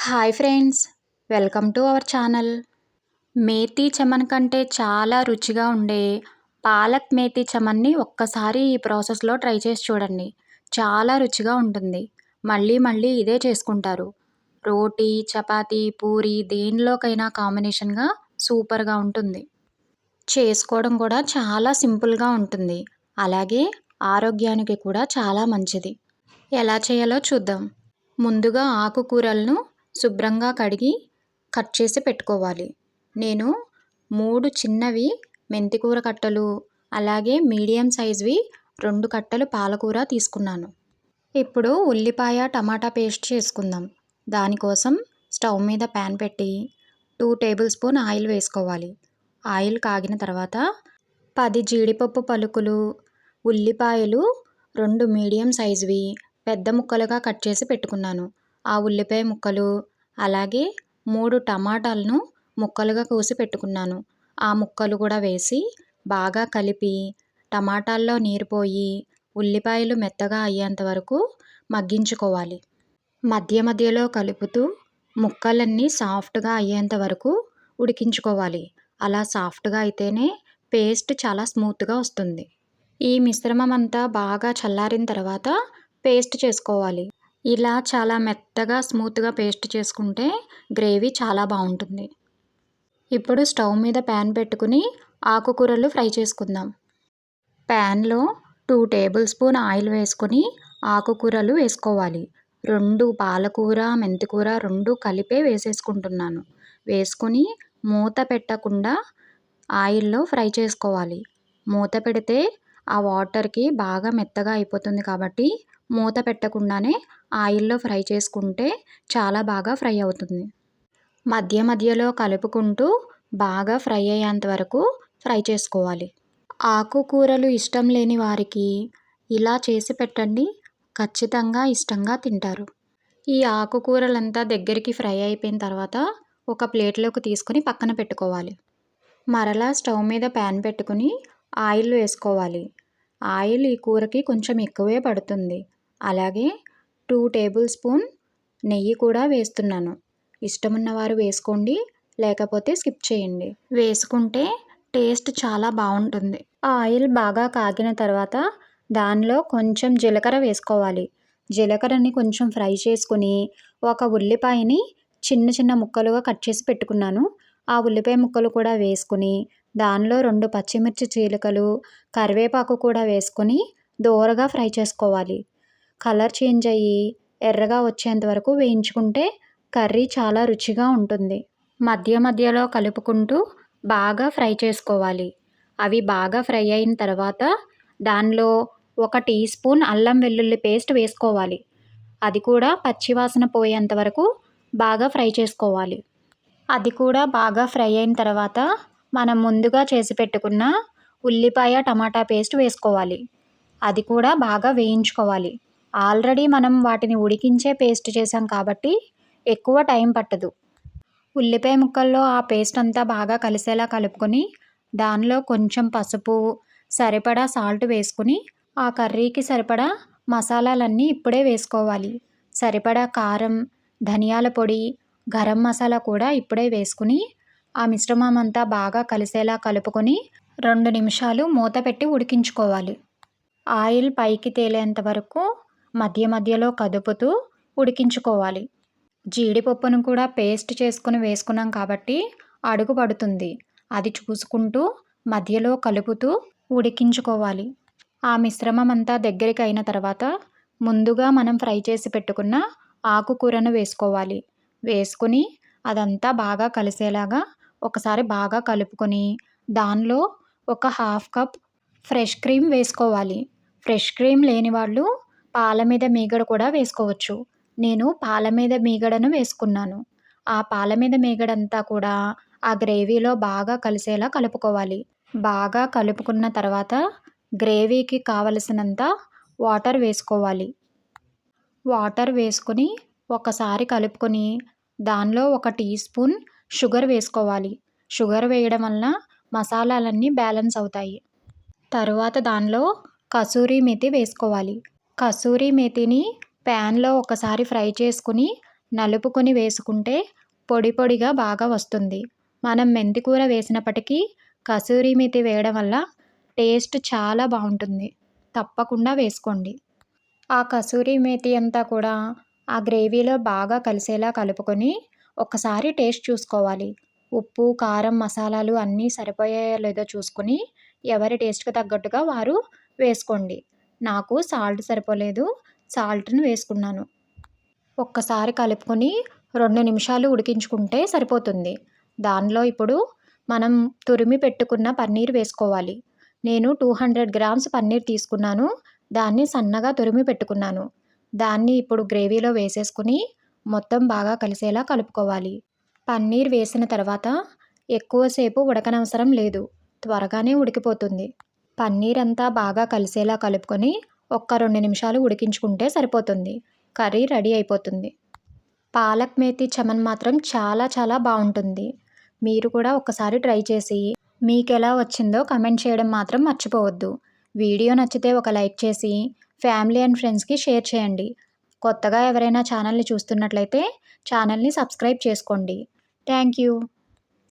Hi friends welcome to our channel. Methi chaman కంటే చాలా రుచిగా ఉండే పాలక్ మేతి చమన్ని ఒక్కసారి ఈ ప్రాసెస్లో ట్రై చేసి చూడండి. చాలా రుచిగా ఉంటుంది. మళ్ళీ మళ్ళీ ఇదే చేసుకుంటారు. రోటీ చపాతీ పూరి దేనిలోకైనా కాంబినేషన్గా సూపర్గా ఉంటుంది. చేసుకోవడం కూడా చాలా సింపుల్గా ఉంటుంది. అలాగే ఆరోగ్యానికి కూడా చాలా మంచిది. ఎలా చేయాలో చూద్దాం. ముందుగా ఆకుకూరలను శుభ్రంగా కడిగి కట్ చేసి పెట్టుకోవాలి. నేను మూడు చిన్నవి మెంతికూర కట్టలు అలాగే మీడియం సైజ్వి రెండు కట్టలు పాలకూర తీసుకున్నాను. ఇప్పుడు ఉల్లిపాయ టమాటా పేస్ట్ చేసుకుందాం. దానికోసం స్టవ్ మీద ప్యాన్ పెట్టి టూ టేబుల్ స్పూన్ ఆయిల్ వేసుకోవాలి. ఆయిల్ కాగిన తర్వాత పది జీడిపప్పు పలుకులు ఉల్లిపాయలు రెండు మీడియం సైజువి పెద్ద ముక్కలుగా కట్ చేసి పెట్టుకున్నాను. ఆ ఉల్లిపాయ ముక్కలు అలాగే మూడు టమాటాలను ముక్కలుగా కోసి పెట్టుకున్నాను. ఆ ముక్కలు కూడా వేసి బాగా కలిపి టమాటాల్లో నీరు పోయి ఉల్లిపాయలు మెత్తగా అయ్యేంత వరకు మగ్గించుకోవాలి. మధ్య మధ్యలో కలుపుతూ ముక్కలన్నీ సాఫ్ట్గా అయ్యేంత వరకు ఉడికించుకోవాలి. అలా సాఫ్ట్గా అయితేనే పేస్ట్ చాలా స్మూత్గా వస్తుంది. ఈ మిశ్రమం అంతా బాగా చల్లారిన తర్వాత పేస్ట్ చేసుకోవాలి. ఇలా చాలా మెత్తగా స్మూత్గా పేస్ట్ చేసుకుంటే గ్రేవీ చాలా బాగుంటుంది. ఇప్పుడు స్టవ్ మీద ప్యాన్ పెట్టుకుని ఆకుకూరలు ఫ్రై చేసుకుందాం. ప్యాన్లో టూ టేబుల్ స్పూన్ ఆయిల్ వేసుకొని ఆకుకూరలు వేసుకోవాలి. రెండు పాలకూర మెంతికూర రెండు కలిపే వేసేసుకుంటున్నాను. వేసుకొని మూత పెట్టకుండా ఆయిల్లో ఫ్రై చేసుకోవాలి. మూత పెడితే ఆ వాటర్కి బాగా మెత్తగా అయిపోతుంది కాబట్టి మూత పెట్టకుండానే ఆయిల్లో ఫ్రై చేసుకుంటే చాలా బాగా ఫ్రై అవుతుంది. మధ్య మధ్యలో కలుపుకుంటూ బాగా ఫ్రై అయ్యేంత వరకు ఫ్రై చేసుకోవాలి. ఆకుకూరలు ఇష్టం లేని వారికి ఇలా చేసి పెట్టండి ఖచ్చితంగా ఇష్టంగా తింటారు. ఈ ఆకుకూరలంతా దగ్గరికి ఫ్రై అయిపోయిన తర్వాత ఒక ప్లేట్లోకి తీసుకొని పక్కన పెట్టుకోవాలి. మరలా స్టవ్ మీద ప్యాన్ పెట్టుకుని ఆయిల్ వేసుకోవాలి. ఆయిల్ ఈ కూరకి కొంచెం ఎక్కువే పడుతుంది. అలాగే టూ టేబుల్ స్పూన్ నెయ్యి కూడా వేస్తున్నాను. ఇష్టం ఉన్నవారు వేసుకోండి లేకపోతే స్కిప్ చేయండి. వేసుకుంటే టేస్ట్ చాలా బాగుంటుంది. ఆయిల్ బాగా కాగిన తర్వాత దానిలో కొంచెం జీలకర్ర వేసుకోవాలి. జీలకర్రని కొంచెం ఫ్రై చేసుకుని ఒక ఉల్లిపాయని చిన్న చిన్న ముక్కలుగా కట్ చేసి పెట్టుకున్నాను. ఆ ఉల్లిపాయ ముక్కలు కూడా వేసుకుని దానిలో రెండు పచ్చిమిర్చి చీలికలు కరివేపాకు కూడా వేసుకొని దోరగా ఫ్రై చేసుకోవాలి. కలర్ చేంజ్ అయ్యి ఎర్రగా వచ్చేంత వరకు వేయించుకుంటే కర్రీ చాలా రుచిగా ఉంటుంది. మధ్య మధ్యలో కలుపుకుంటూ బాగా ఫ్రై చేసుకోవాలి. అవి బాగా ఫ్రై అయిన తర్వాత దానిలో ఒక టీ స్పూన్ అల్లం వెల్లుల్లి పేస్ట్ వేసుకోవాలి. అది కూడా పచ్చివాసన పోయేంత వరకు బాగా ఫ్రై చేసుకోవాలి. అది కూడా బాగా ఫ్రై అయిన తర్వాత మనం ముందుగా చేసి పెట్టుకున్న ఉల్లిపాయ టమాటా పేస్ట్ వేసుకోవాలి. అది కూడా బాగా వేయించుకోవాలి. ఆల్రెడీ మనం వాటిని ఉడికించే పేస్ట్ చేసాం కాబట్టి ఎక్కువ టైం పట్టదు. ఉల్లిపాయ ముక్కల్లో ఆ పేస్ట్ అంతా బాగా కలిసేలా కలుపుకొని దానిలో కొంచెం పసుపు సరిపడా సాల్ట్ వేసుకుని ఆ కర్రీకి సరిపడా మసాలాలన్నీ ఇప్పుడే వేసుకోవాలి. సరిపడా కారం ధనియాల పొడి గరం మసాలా కూడా ఇప్పుడే వేసుకుని ఆ మిశ్రమం అంతా బాగా కలిసేలా కలుపుకొని రెండు నిమిషాలు మూత పెట్టి ఉడికించుకోవాలి. ఆయిల్ పైకి తేలేంత వరకు మధ్య మధ్యలో కదుపుతూ ఉడికించుకోవాలి. జీడిపప్పును కూడా పేస్ట్ చేసుకుని వేసుకున్నాం కాబట్టి అడుగు పడుతుంది. అది చూసుకుంటూ మధ్యలో కలుపుతూ ఉడికించుకోవాలి. ఆ మిశ్రమం అంతా దగ్గరికి అయిన తర్వాత ముందుగా మనం ఫ్రై చేసి పెట్టుకున్న ఆకుకూరను వేసుకోవాలి. వేసుకుని అదంతా బాగా కలిసేలాగా ఒకసారి బాగా కలుపుకొని దానిలో ఒక హాఫ్ కప్ ఫ్రెష్ క్రీమ్ వేసుకోవాలి. ఫ్రెష్ క్రీమ్ లేని వాళ్ళు పాల మీద మీగడ కూడా వేసుకోవచ్చు. నేను పాల మీద మీగడను వేసుకున్నాను. ఆ పాల మీద మీగడంతా కూడా ఆ గ్రేవీలో బాగా కలిసేలా కలుపుకోవాలి. బాగా కలుపుకున్న తర్వాత గ్రేవీకి కావలసినంత వాటర్ వేసుకోవాలి. వాటర్ వేసుకుని ఒకసారి కలుపుకొని దానిలో ఒక టీ స్పూన్ షుగర్ వేసుకోవాలి. షుగర్ వేయడం వలన మసాలాలన్నీ బ్యాలెన్స్ అవుతాయి. తరువాత దానిలో కసూరి మెతి వేసుకోవాలి. కసూరి మేతిని ప్యాన్లో ఒకసారి ఫ్రై చేసుకుని నలుపుకొని వేసుకుంటే పొడి పొడిగా బాగా వస్తుంది. మనం మెంతికూర వేసినప్పటికీ కసూరి మేతి వేయడం వల్ల టేస్ట్ చాలా బాగుంటుంది. తప్పకుండా వేసుకోండి. ఆ కసూరి మేతి అంతా కూడా ఆ గ్రేవీలో బాగా కలిసేలా కలుపుకొని ఒకసారి టేస్ట్ చూసుకోవాలి. ఉప్పు కారం మసాలాలు అన్నీ సరిపోయాయో లేదో చూసుకొని ఎవరి టేస్ట్కి తగ్గట్టుగా వారు వేసుకోండి. నాకు సాల్ట్ సరిపోలేదు సాల్ట్ని వేసుకున్నాను. ఒక్కసారి కలుపుకొని రెండు నిమిషాలు ఉడికించుకుంటే సరిపోతుంది. దానిలో ఇప్పుడు మనం తురిమి పెట్టుకున్న పన్నీర్ వేసుకోవాలి. నేను టూ హండ్రెడ్ గ్రామ్స్ పన్నీర్ తీసుకున్నాను దాన్ని సన్నగా తురిమి పెట్టుకున్నాను. దాన్ని ఇప్పుడు గ్రేవీలో వేసేసుకుని మొత్తం బాగా కలిసేలా కలుపుకోవాలి. పన్నీర్ వేసిన తర్వాత ఎక్కువసేపు ఉడకనవసరం లేదు త్వరగానే ఉడికిపోతుంది. పన్నీర్ అంతా బాగా కలిసేలా కలుపుకొని ఒక్క రెండు నిమిషాలు ఉడికించుకుంటే సరిపోతుంది. కర్రీ రెడీ అయిపోతుంది. పాలక్ మేతి చమన్ మాత్రం చాలా చాలా బాగుంటుంది. మీరు కూడా ఒకసారి ట్రై చేసి మీకు ఎలా వచ్చిందో కమెంట్ చేయడం మాత్రం మర్చిపోవద్దు. వీడియో నచ్చితే ఒక లైక్ చేసి ఫ్యామిలీ అండ్ ఫ్రెండ్స్కి షేర్ చేయండి. కొత్తగా ఎవరైనా ఛానల్ని చూస్తున్నట్లయితే ఛానల్ని సబ్స్క్రైబ్ చేసుకోండి. Thank you.